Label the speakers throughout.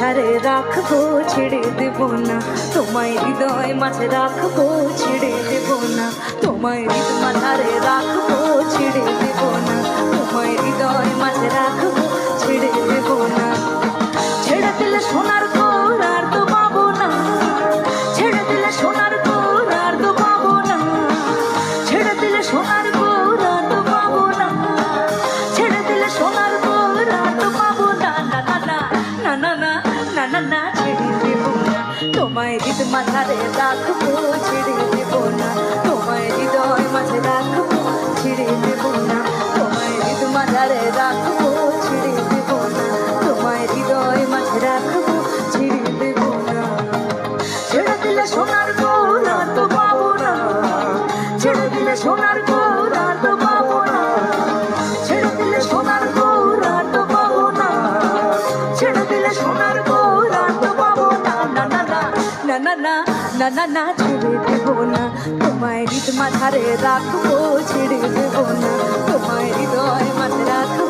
Speaker 1: মাঝারে রাখব, ছেড়ে দেব না। তোমায় হৃদয় মাঝে রাখব, ছেড়ে দেব না। তোমায় হৃদ মাঝারে রাখব, ছেড়ে দেব না। তোমায় হৃদয় মাঝে রাখব মাথারে রাখব, ছেড়ে দেব না। তোমায় হৃদয় মাঝে রাখব, ছেড়ে দেব না। তোমায় হৃদ মাথারে রাখব, ছেড়ে দেব না। তোমায় হৃদয় মাঝে রাখব, ছেড়ে দেব না। ছেড়ে দিলে সোনার গোল তো পাবো না। ছেড়ে দিলে সোনার না না না, ছেড়ে দেব না। তোমায় রীত মাথারে রাখব, ছেড়ে দেব না। তোমায় হৃদয় মাথায় রাখব।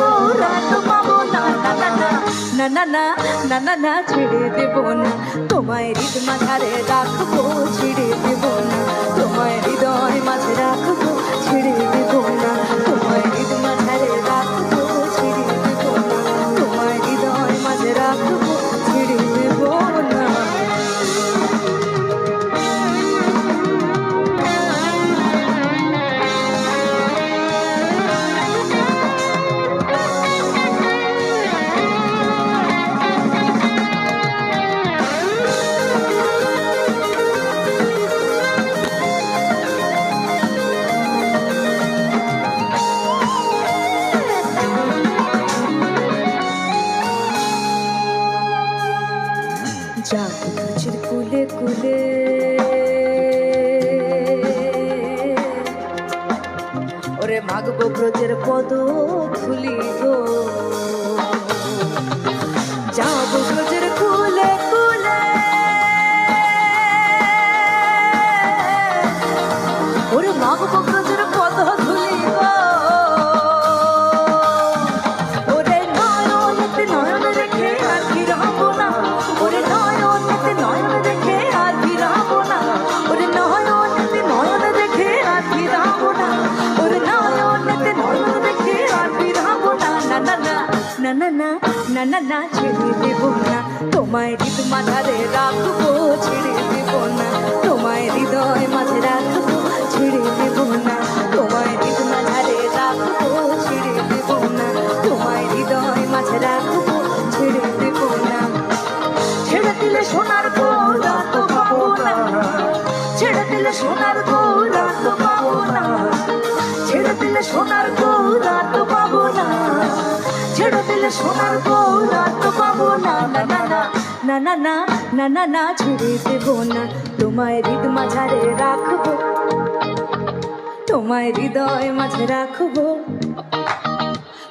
Speaker 1: না না না না না ছেড়ে দেব না। তোমায় হৃদ মাঝারে রাখব, ছেড়ে দেব না। তোমায় হৃদয় মাঝে রাখব, ছেড়ে দেব না। কুলে ওরে মাগব ব্রজের পদ ধুলি গো। যাব ব্রজের না না না, ছেড়ে দেব না। তোমায় হৃদ মাথারে রাখব, ছেড়ে দেব না। তোমায় হৃদয় মাঝে রাখব, ছেড়ে না না না না না ছেড়ে দেব না। তোমায় হৃদ মাঝারে রাখব। তোমায় হৃদয় মাঝে রাখব।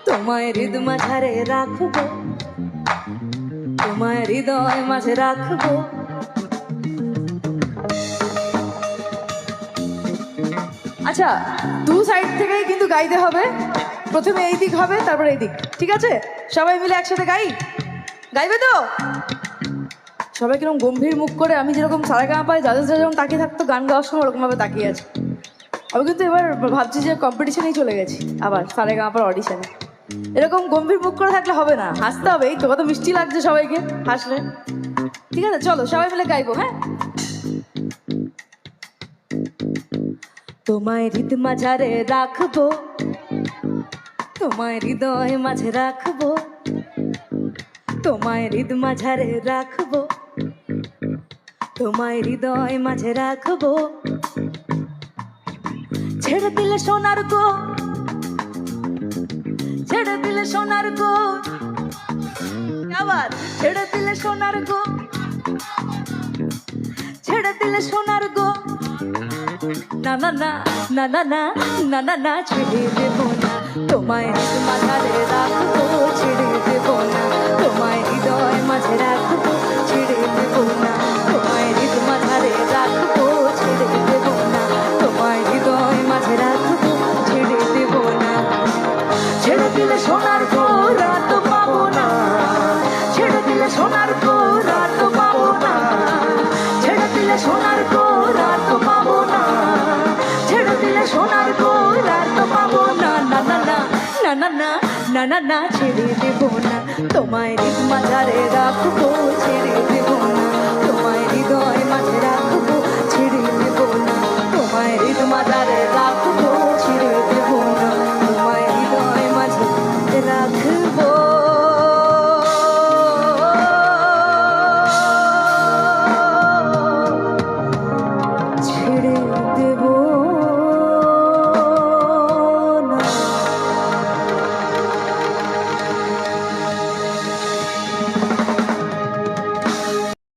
Speaker 1: তোমায় হৃদ মাঝারে রাখব। তোমায় হৃদয় মাঝে রাখব।
Speaker 2: আচ্ছা দু সাইড থেকেই কিন্তু গাইতে হবে। প্রথমে এই দিক হবে, তারপরে এই দিক। ঠিক আছে? সবাই মিলে একসাথে গাই? গাইবে তো? সবাই কীরকম গম্ভীর মুখ করে আমি যেরকম সারা গাঁ পাই জাজেস যেরকম তাকিয়ে থাকতো, গান গাওয়ার সময় ওরকমভাবে তাকিয়ে আছে। আমি কিন্তু এবার ভাবছি যে কম্পিটিশনেই চলে গেছি, আবার সারে গাঁ পার অডিশনে এরকম গম্ভীর মুখ করে থাকলে হবে না, হাসতে হবে, এই তো কত মিষ্টি লাগছে সবাইকে, হাসলে। ঠিক আছে, চলো সবাই মিলে গাইবো হ্যাঁ?
Speaker 1: তোমায় হৃদ মাঝারে রাখব, তোমায় হৃদয় মাঝে রাখব, তোমায় হৃদ মাঝারে রাখব। তোমায় হৃদয় মাঝে রাখব। ছেড়ে দিলে সোনার গো ছেড়ে দিলে সোনার গো আবার ছেড়ে দিলে সোনার গো ছেড়ে দিলে সোনার গো না না না না না না না না না, ছেড়ে দেব না। তোমায় মাঝারে রাখব, ছেড়ে দেব না। তোমায় হৃদয় মাঝে রাখব, ছেড়ে দেব না। ছেড়ে কোর আর তো পাবো না। ছেড়ে দিলে সোনার গোরা তো পাবো না। না না না না না না না না না, ছেড়ে দেবো না। তোমায় মাঝারে রাখব, ছেড়ে দেবো না।